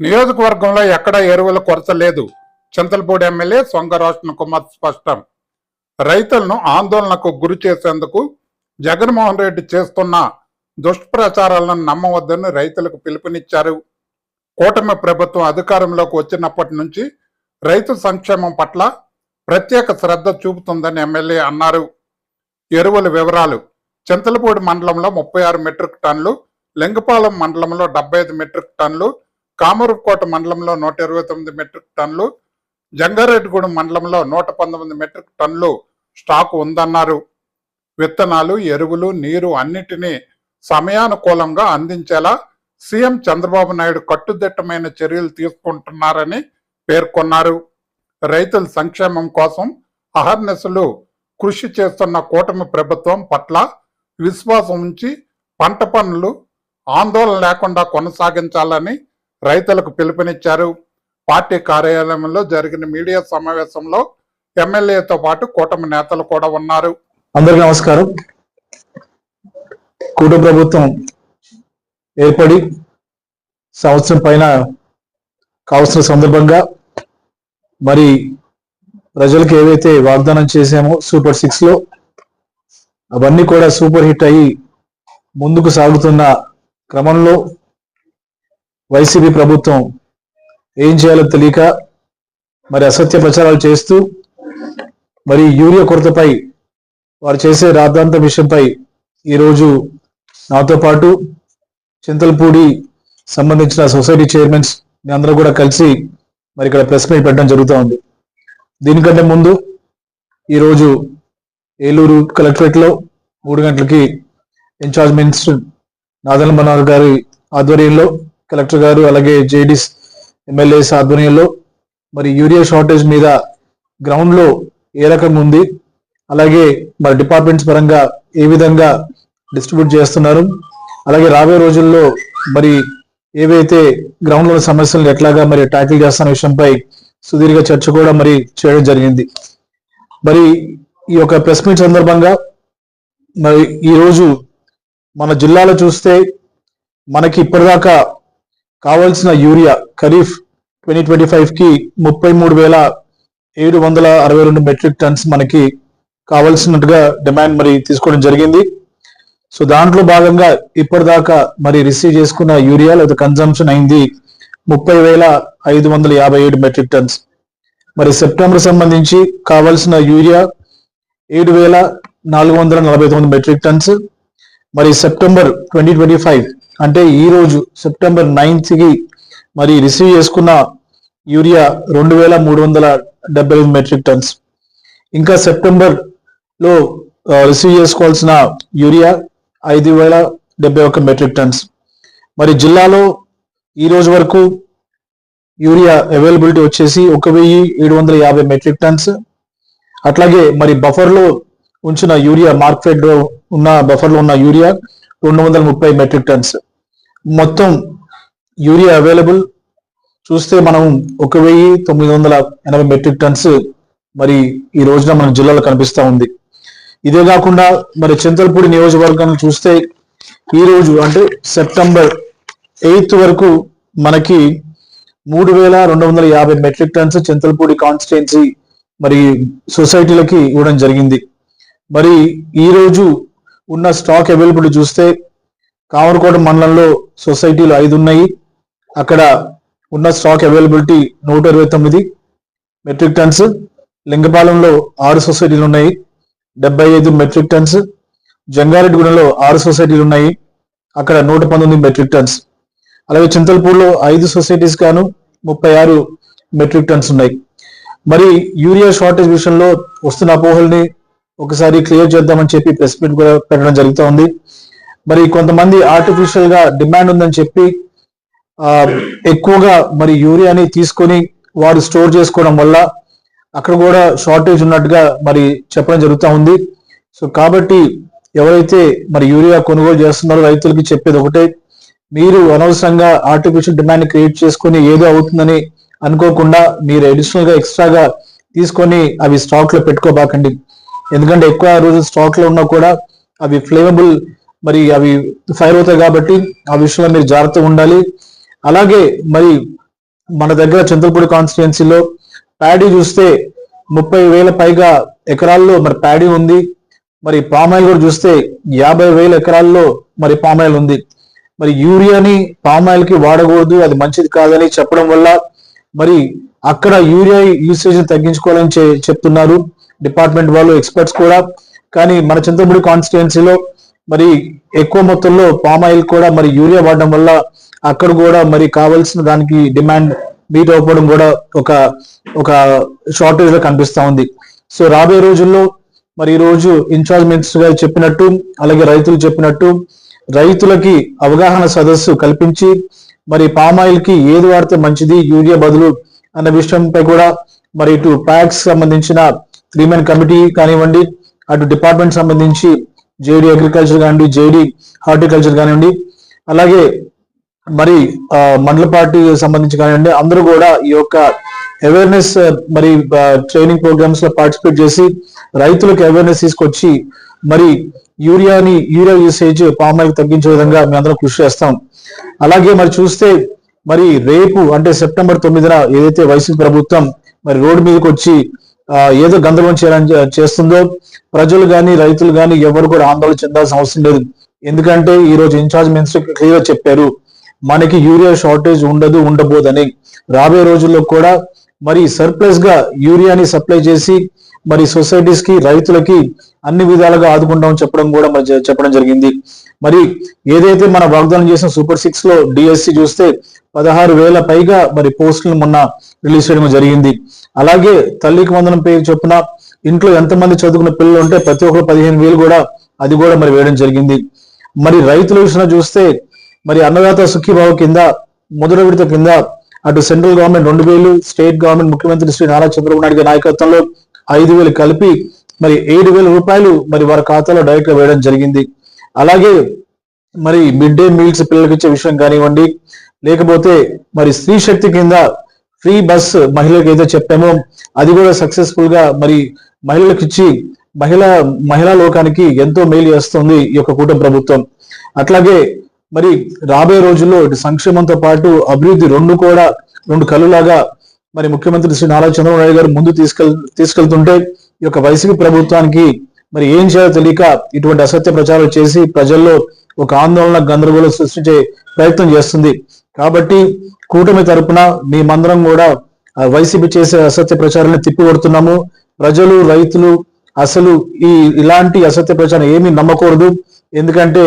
నియోజకవర్గంలో ఎక్కడా ఎరువుల కొరత లేదు. చింతలపూడి ఎమ్మెల్యే సొంగ రోషన్ కుమార్ స్పష్టం. రైతులను ఆందోళనకు గురి చేసేందుకు జగన్మోహన్ రెడ్డి చేస్తున్న దుష్ప్రచారాలను నమ్మవద్దని రైతులకు పిలుపునిచ్చారు. కూటమి ప్రభుత్వం అధికారంలోకి వచ్చినప్పటి నుంచి రైతు సంక్షేమం పట్ల ప్రత్యేక శ్రద్ధ చూపుతుందని ఎమ్మెల్యే అన్నారు. ఎరువుల వివరాలు. చింతలపూడి మండలంలో ముప్పై ఆరు మెట్రిక్ టన్నులు లింగపాలెం మండలంలో డెబ్బై ఐదు మెట్రిక్ టన్లు కామరూపుకోట మండలంలో నూట ఇరవై తొమ్మిది మెట్రిక్ టన్నులు జంగారెడ్డిగూడెం మండలంలో నూట పంతొమ్మిది మెట్రిక్ టన్నులు స్టాకు ఉందన్నారు. విత్తనాలు ఎరువులు నీరు అన్నిటినీ సమయానుకూలంగా అందించేలా సీఎం చంద్రబాబు నాయుడు కట్టుదిట్టమైన చర్యలు తీసుకుంటున్నారని పేర్కొన్నారు. రైతుల సంక్షేమం కోసం అహర్నిశలు కృషి చేస్తున్న కూటమి ప్రభుత్వం పట్ల విశ్వాసం ఉంచి పంట పనులు ఆందోళన లేకుండా కొనసాగించాలని రైతులకు పిలుపునిచ్చారు. పార్టీ కార్యాలయంలో జరిగిన మీడియా సమావేశంలో ఎమ్మెల్యేతో పాటు కూటమి నేతలు కూడా ఉన్నారు. అందరికీ నమస్కారం. కూటమి ప్రభుత్వం ఏర్పడి సంవత్సరం పైన కావలసిన సందర్భంగా మరి ప్రజలకు ఏవైతే వాగ్దానం చేశామో సూపర్ సిక్స్లో అవన్నీ కూడా సూపర్ హిట్ అయ్యి ముందుకు సాగుతున్న క్రమంలో వైసీపీ ప్రభుత్వం ఏం చేయాలో తెలియక మరి అసత్య ప్రచారాలు చేస్తూ మరి యూరియా కొరతపై వారు చేసే రాద్ధాంత విషయంపై ఈరోజు నాతో పాటు చింతలపూడి సంబంధించిన సొసైటీ చైర్మన్స్ మీ అందరూ కూడా కలిసి మరి ఇక్కడ ప్రెస్ మీట్ పెట్టడం జరుగుతూ ఉంది. దీనికంటే ముందు ఈరోజు ఏలూరు కలెక్టరేట్లో మూడు గంటలకి ఇన్ఛార్జ్ మినిస్టర్ నాదన్ మనోహర్ గారి ఆధ్వర్యంలో కలెక్టర్ గారు అలాగే జేడీస్ ఎమ్మెల్యేస్ ఆధ్వర్యంలో మరి యూరియా షార్టేజ్ మీద గ్రౌండ్లో ఏ రకం ఉంది? అలాగే మరి డిపార్ట్మెంట్స్ పరంగా ఏ విధంగా డిస్ట్రిబ్యూట్ చేస్తున్నారు? అలాగే రాబోయే రోజుల్లో మరి ఏవైతే గ్రౌండ్లో సమస్యలను ఎట్లాగా మరి ట్యాకిల్ చేస్తున్న విషయంపై సుదీర్ఘ చర్చ కూడా మరి చేయడం జరిగింది. మరి ఈ యొక్క ప్రెస్ మీట్ సందర్భంగా మరి ఈ రోజు మన జిల్లాలో చూస్తే మనకి ఇప్పటిదాకా కావాల్సిన యూరియా ఖరీఫ్ ట్వంటీ ట్వంటీ ఫైవ్కి ముప్పై మూడు వేల ఏడు వందల అరవై రెండు మెట్రిక్ టన్స్ మనకి కావాల్సినట్టుగా డిమాండ్ మరి తీసుకోవడం జరిగింది. సో దాంట్లో భాగంగా ఇప్పటిదాకా మరి రిసీవ్ చేసుకున్న యూరియా లేదా కన్జంప్షన్ అయింది ముప్పై వేల ఐదు వందల యాభై ఏడు మెట్రిక్ టన్స్. మరి సెప్టెంబర్ సంబంధించి కావలసిన యూరియా ఏడు వేల నాలుగు వందల నలభై తొమ్మిది మెట్రిక్ టన్స్. మరి సెప్టెంబర్ ట్వంటీ ట్వంటీ ఫైవ్ అంటే ఈ రోజు సెప్టెంబర్ నైన్త్కి మరి రిసీవ్ చేసుకున్న యూరియా రెండు వేల మూడు వందల డెబ్బై ఐదు మెట్రిక్ టన్స్ ఇంకా సెప్టెంబర్లో రిసీవ్ చేసుకోవాల్సిన యూరియా ఐదు వేల డెబ్బై ఒక మెట్రిక్ టన్స్ మరి జిల్లాలో ఈ రోజు వరకు యూరియా అవైలబిలిటీ వచ్చేసి ఒక వెయ్యి ఏడు వందల యాభై మెట్రిక్ టన్స్ అట్లాగే మరి బఫర్లో ఉంచిన యూరియా మార్కెట్లో ఉన్న బఫర్లో ఉన్న యూరియా రెండు వందల ముప్పై మెట్రిక్ టన్స్ మొత్తం యూరియా అవైలబుల్ చూస్తే మనం ఒక వెయ్యి తొమ్మిది వందల ఎనభై మెట్రిక్ టన్స్ మరి ఈ రోజున మన జిల్లాలో కనిపిస్తూ ఉంది. ఇదే కాకుండా మరి చింతలపూడి నియోజకవర్గం చూస్తే ఈ రోజు అంటే సెప్టెంబర్ ఎయిత్ వరకు మనకి మూడు వేల రెండు వందల యాభై మెట్రిక్ టన్స్ చింతలపూడి కాన్స్టిట్యున్సీ మరి సొసైటీలకి ఇవ్వడం జరిగింది. మరి ఈ రోజు ఉన్న స్టాక్ అవైలబిలిటీ చూస్తే కామరకోట మండలంలో సొసైటీలు ఐదు ఉన్నాయి. అక్కడ ఉన్న స్టాక్ అవైలబిలిటీ నూట ఇరవై తొమ్మిది మెట్రిక్ టన్స్. లింగపాలెంలో ఆరు సొసైటీలు ఉన్నాయి. డెబ్బై ఐదు మెట్రిక్ టన్స్. జంగారెడ్డిగూడెంలో ఆరు సొసైటీలు ఉన్నాయి. అక్కడ నూట పంతొమ్మిది మెట్రిక్ టన్స్. అలాగే చింతల్పూర్లో ఐదు సొసైటీస్ గాను ముప్పై ఆరు మెట్రిక్ టన్స్ ఉన్నాయి. మరి యూరియా షార్టేజ్ విషయంలో వస్తున్న అపోహల్ని ఒకసారి క్లియర్ చేద్దామని చెప్పి ప్రెస్ మీట్ కూడా పెట్టడం జరుగుతూ ఉంది. మరి కొంతమంది ఆర్టిఫిషియల్గా డిమాండ్ ఉందని చెప్పి ఎక్కువగా మరి యూరియాని తీసుకొని వారు స్టోర్ చేసుకోవడం వల్ల అక్కడ కూడా షార్టేజ్ ఉన్నట్టుగా మరి చెప్పడం జరుగుతూ ఉంది. సో కాబట్టి ఎవరైతే మరి యూరియా కొనుగోలు చేస్తున్నారో రైతులకి చెప్పేది ఒకటే మీరు అనవసరంగా ఆర్టిఫిషియల్ డిమాండ్ క్రియేట్ చేసుకొని ఏదో అవుతుందని అనుకోకుండా మీరు అడిషనల్గా ఎక్స్ట్రాగా తీసుకొని అవి స్టాక్లో పెట్టుకోబాకండి. ఎందుకంటే ఎక్కువ రోజులు స్టాక్లో ఉన్నా కూడా అవి ఫ్లేమబుల్ మరి అవి ఫైర్ అవుతాయి కాబట్టి ఆ విషయంలో మీరు జాగ్రత్తగా ఉండాలి. అలాగే మరి మన దగ్గర చంద్రపూడి కాన్స్టిట్యున్సీలో ప్యాడీ చూస్తే ముప్పై వేల పైగా ఎకరాల్లో మరి ప్యాడీ ఉంది. మరి పామాయిల్ కూడా చూస్తే యాభై వేల ఎకరాల్లో మరి పామాయిల్ ఉంది. మరి యూరియాని పామాయిల్కి వాడకూడదు అది మంచిది కాదని చెప్పడం వల్ల మరి అక్కడ యూరియా యూసేజ్ తగ్గించుకోవాలని చెప్తున్నారు డిపార్ట్మెంట్ వాళ్ళు ఎక్స్పర్ట్స్ కూడా. కానీ మన చింతపూడి కాన్స్టిట్యున్సీలో మరి ఎక్కువ మొత్తంలో పామాయిల్ కూడా మరి యూరియా వాడడం వల్ల అక్కడ కూడా మరి కావాల్సిన దానికి డిమాండ్ మీట్ అవ్వడం కూడా ఒక ఒక షార్టేజ్లో కనిపిస్తా ఉంది. సో రాబోయే రోజుల్లో మరి ఈ రోజు ఇన్ఛార్జ్ మినిస్టర్ గారు చెప్పినట్టు అలాగే రైతులు చెప్పినట్టు రైతులకి అవగాహన సదస్సు కల్పించి మరి పామాయిల్కి ఏది వాడితే మంచిది యూరియా బదులు అన్న విషయంపై కూడా మరి ఇటు ప్యాక్స్ సంబంధించిన త్రీ మెన్ కమిటీ కానివ్వండి అటు డిపార్ట్మెంట్ సంబంధించి జేడీ అగ్రికల్చర్ కానివ్వండి జేడీ హార్టికల్చర్ కానివ్వండి అలాగే మరి మండల పార్టీ సంబంధించి కానివ్వండి అందరూ కూడా ఈ యొక్క అవేర్నెస్ మరి ట్రైనింగ్ ప్రోగ్రామ్స్లో పార్టిసిపేట్ చేసి రైతులకు అవేర్నెస్ తీసుకొచ్చి మరి యూరియాని యూరియా యూసేజ్ పామాయిల్ తగ్గించే విధంగా మేము అందరం కృషి చేస్తాం. అలాగే మరి చూస్తే మరి రేపు అంటే సెప్టెంబర్ తొమ్మిదిన ఏదైతే వైసీపీ ప్రభుత్వం మరి రోడ్డు మీదకి వచ్చి ఏదో గందరగోళం చేయాలని చేస్తుందో ప్రజలు కానీ రైతులు కానీ ఎవరు కూడా ఆందోళన చెందాల్సిన అవసరం లేదు. ఎందుకంటే ఈ రోజు ఇన్ఛార్జ్ మినిస్టర్ క్లియర్ చెప్పారు మనకి యూరియా షార్టేజ్ ఉండదు ఉండబోదని. రాబోయే రోజుల్లో కూడా మరి సర్ప్లస్గా యూరియాని సప్లై చేసి మరి సొసైటీస్కి రైతులకి అన్ని విధాలుగా ఆదుకుంటామని చెప్పడం కూడా మరి చెప్పడం జరిగింది. మరి ఏదైతే మన వాగ్దానం చేసిన సూపర్ సిక్స్లో డిఎస్సి చూస్తే పదహారు వేల పైగా మరి పోస్టులను మొన్న రిలీజ్ చేయడం జరిగింది. అలాగే తల్లికి వందనం పేరు చొప్పున ఇంట్లో ఎంతమంది చదువుకున్న పిల్లలు ఉంటే ప్రతి ఒక్కరు పదిహేను వేలు కూడా అది కూడా మరి వేయడం జరిగింది. మరి రైతుల విషయంలో చూస్తే మరి అన్నదాత సుఖీభావ కింద మొదటి విడత కింద అటు సెంట్రల్ గవర్నమెంట్ రెండు వేలు స్టేట్ గవర్నమెంట్ ముఖ్యమంత్రి శ్రీ నారా చంద్రబాబు నాయుడు గారి నాయకత్వంలో ఐదు వేలు కలిపి మరి ఏడు వేల రూపాయలు మరి వారి ఖాతాలో డైరెక్ట్గా వేయడం జరిగింది. అలాగే మరి మిడ్ డే మీల్స్ పిల్లలకి ఇచ్చే విషయం కానివ్వండి లేకపోతే మరి స్త్రీ శక్తి కింద ఫ్రీ బస్ మహిళలకు ఏదో చెప్పామో అది కూడా సక్సెస్ఫుల్గా మరి మహిళలకు ఇచ్చి మహిళా మహిళా లోకానికి ఎంతో మేలు చేస్తుంది ఈ యొక్క కూటమి ప్రభుత్వం. అట్లాగే మరి రాబోయే రోజుల్లో ఇటు సంక్షేమంతో పాటు అభివృద్ధి రెండు కూడా రెండు కళ్ళులాగా మరి ముఖ్యమంత్రి శ్రీ నారా చంద్రబాబు నాయుడు గారు ముందు తీసుకెళ్ తీసుకెళ్తుంటే ఈ యొక్క వైసీపీ ప్రభుత్వానికి మరి ఏం చేయాలో తెలియక ఇటువంటి అసత్య ప్రచారం చేసి ప్రజల్లో ఒక ఆందోళన గందరగోళం సృష్టించే ప్రయత్నం చేస్తుంది. కాబట్టి కూటమి తరపున మేమందరం కూడా వైసీపీ చేసే అసత్య ప్రచారాన్ని తిప్పికొడుతున్నాము. ప్రజలు రైతులు అసలు ఈ ఇలాంటి అసత్య ప్రచారం ఏమీ నమ్మకూడదు. ఎందుకంటే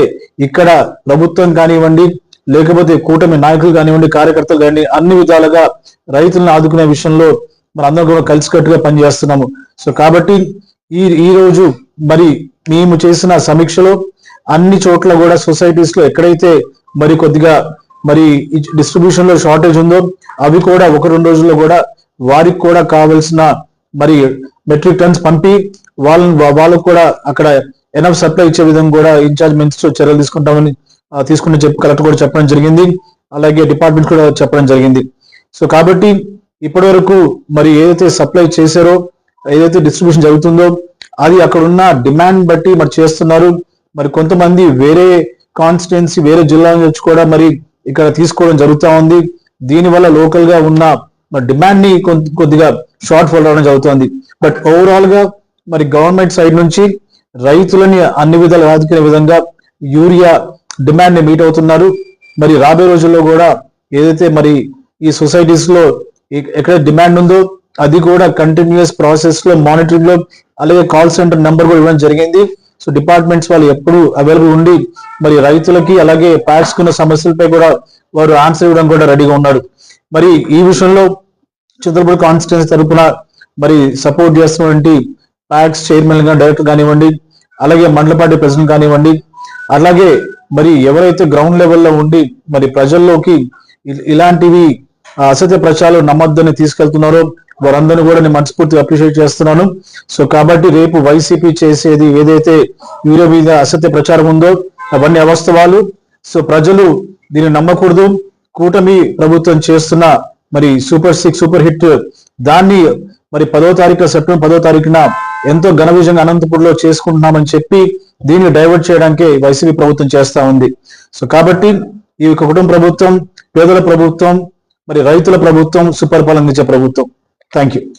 ఇక్కడ ప్రభుత్వం కానివ్వండి లేకపోతే కూటమి నాయకులు కానివ్వండి కార్యకర్తలు కానివ్వండి అన్ని విధాలుగా రైతులను ఆదుకునే విషయంలో మన అందరం కూడా కలిసికట్టుగా పనిచేస్తున్నాము. సో కాబట్టి ఈ ఈ రోజు మరి మేము చేసిన సమీక్షలో అన్ని చోట్ల కూడా సొసైటీస్లో ఎక్కడైతే మరి కొద్దిగా మరి డిస్ట్రిబ్యూషన్లో షార్టేజ్ ఉందో అవి కూడా ఒక రెండు రోజుల్లో కూడా వారికి కూడా కావలసిన మరి మెట్రిక్ టన్స్ పంపి వాళ్ళని వాళ్ళకు కూడా అక్కడ ఎనఫ్ సప్లై ఇచ్చే విధంగా కూడా ఇన్ఛార్జ్ మినిస్టర్ చర్యలు తీసుకుంటామని తీసుకుని చెప్పి కలెక్టర్ కూడా చెప్పడం జరిగింది. అలాగే డిపార్ట్మెంట్ కూడా చెప్పడం జరిగింది. సో కాబట్టి ఇప్పటి వరకు మరి ఏదైతే సప్లై చేశారో ఏదైతే డిస్ట్రిబ్యూషన్ జరుగుతుందో అది అక్కడ ఉన్న డిమాండ్ బట్టి మరి చేస్తున్నారు. మరి కొంతమంది వేరే కాన్స్టిట్యున్సీ వేరే జిల్లా నుంచి కూడా మరి ఇక్కడ తీసుకోవడం జరుగుతూ ఉంది. దీనివల్ల లోకల్గా ఉన్న డిమాండ్ని కొద్ది- కొద్దిగా షార్ట్ ఫాల్ రావడం జరుగుతుంది. బట్ ఓవరాల్గా మరి గవర్నమెంట్ సైడ్ నుంచి రైతులని అన్ని విధాలు ఆదుకునే విధంగా యూరియా డిమాండ్ని మీట్ అవుతున్నారు. మరి రాబోయే రోజుల్లో కూడా ఏదైతే మరి ఈ సొసైటీస్లో ఎక్కడ డిమాండ్ ఉందో అది కూడా కంటిన్యూస్ ప్రాసెస్లో మానిటరింగ్లో అలాగే కాల్ సెంటర్ నెంబర్ కూడా ఇవ్వడం జరిగింది. సో డిపార్ట్మెంట్స్ వాళ్ళు ఎప్పుడు అవైలబుల్ ఉండి మరి రైతులకి అలాగే ప్యాక్స్ సమస్యలపై కూడా వారు ఆన్సర్ ఇవ్వడం కూడా రెడీగా ఉన్నారు మరి ఈ విషయంలో చంద్రపూర్ కాన్స్టిట్యున్సీ తరఫున మరి సపోర్ట్ చేస్తున్నటువంటి ప్యాక్స్ చైర్మన్గా డైరెక్టర్ కానివ్వండి అలాగే మండల పార్టీ ప్రెసిడెంట్ కానివ్వండి అలాగే మరి ఎవరైతే గ్రౌండ్ లెవెల్లో ఉండి మరి ప్రజల్లోకి ఇలాంటివి అసత్య ప్రచారాలు నమ్మొద్దని తీసుకెళ్తున్నారో వారందరినీ కూడా నేను మనస్ఫూర్తిగా అప్రిషియేట్ చేస్తున్నాను. సో కాబట్టి రేపు వైసీపీ చేసేది ఏదైతే వీరో మీద అసత్య ప్రచారం ఉందో అవన్నీ అవస్తవాలు. సో ప్రజలు దీన్ని నమ్మకూడదు. కూటమి ప్రభుత్వం చేస్తున్న మరి సూపర్ సిక్స్ సూపర్ హిట్ దాన్ని మరి పదో తారీఖు సెప్టెంబర్ పదో తారీఖున ఎంతో ఘన విజయంగా అనంతపురంలో చేసుకుంటున్నామని చెప్పి దీన్ని డైవర్ట్ చేయడానికే వైసీపీ ప్రభుత్వం చేస్తా ఉంది. సో కాబట్టి ఈ యొక్క కుటుంబ ప్రభుత్వం పేదల ప్రభుత్వం మరి రైతుల ప్రభుత్వం సుపరిపాలన ఇచ్చే ప్రభుత్వం. Thank you.